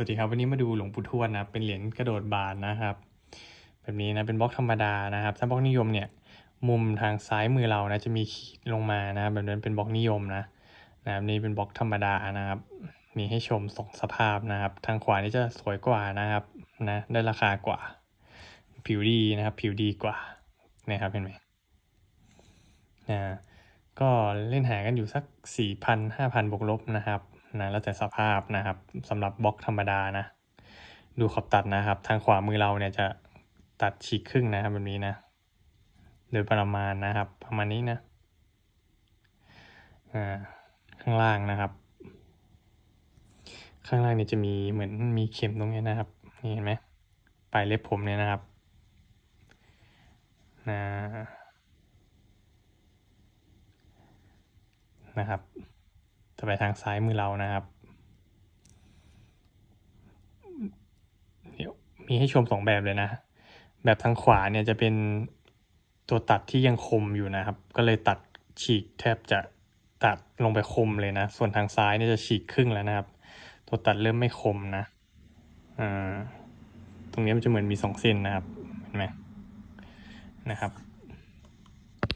สวัสดีครับวันนี้มาดูหลวงปู่ทวดนะเป็นเหรียญกระโดดบาทนะครับ แบบนี้นะเป็นบล็อกธรรมดานะครับ ถ้าบล็อกนิยมเนี่ยมุมทางซ้ายมือเรานะจะมีขีดลงมานะครับแบบนั้นเป็นบล็อกนิยมนะนะครับนี่เป็นบล็อกธรรมดานะครับ มีให้ชมสองสภาพนะครับ ทางขวานี่จะสวยกว่านะครับนะได้ราคากว่า ผิวดีนะครับ ผิวดีกว่านะครับเห็นไหมนะก็เล่นหากันอยู่สักสี่พันห้าพันบวกลบนะครับ นะแล้วแต่สภาพนะครับสำหรับบล็อกธรรมดานะ ดูขอบตัดนะครับ ทางขวามือเราเนี่ยจะตัดฉีกครึ่งนะครับแบบนี้นะ โดยประมาณนะครับ ประมาณนี้นะอ่าข้างล่างนะครับ ข้างล่างเนี่ยจะมีเหมือนมีเข็มตรงนี้นะครับนี่เห็นไหมปลายเล็บผมเนี่ยนะครับนะนะครับ จะไปทางซ้ายมือเรานะครับ เดี๋ยวมีให้ชมสองแบบเลยนะ แบบทางขวาเนี่ยจะเป็นตัวตัดที่ยังคมอยู่นะครับ ก็เลยตัดฉีกแทบจะตัดลงไปคมเลยนะ ส่วนทางซ้ายเนี่ยจะฉีกครึ่งแล้วนะครับ ตัวตัดเริ่มไม่คมนะอ่าตรงนี้มันจะเหมือนมีสองเส้นนะครับ เห็นไหมนะครับ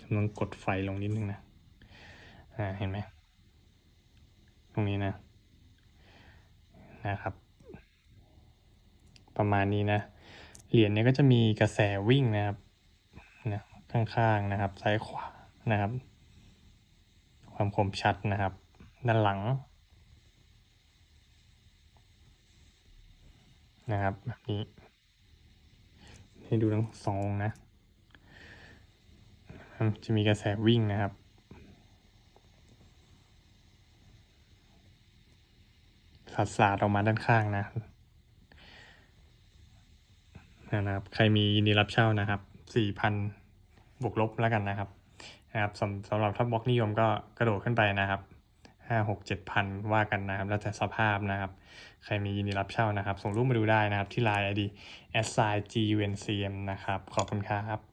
กำลังกดไฟลงนิดนึงนะ อ่า เห็นไหม ตรงนี้นะ นะครับ ประมาณนี้นะ เหรียญเนี้ยก็จะมีกระแสวิ่งนะครับนะข้างๆนะครับ ซ้ายขวานะครับ ความคมชัดนะครับ ด้านหลัง นะครับแบบนี้ให้ดูทั้งสองนะ จะมีกระแสวิ่งนะครับ สัดสาดออกมาด้านข้างนะนะครับ ใครมียินดีรับเช่านะครับสี่พันบวกลบแล้วกันนะครับนะครับสำสำหรับถ้าบล็อกนิยมก็กระโดดขึ้นไปนะครับห้าหกเจ็ดพันว่ากันนะครับ แล้วแต่สภาพนะครับ ใครมียินดีรับเช่านะครับ ส่งรูปมาดูได้นะครับ ที่ไลน์ ID s i g u n c m นะครับ ขอบคุณครับ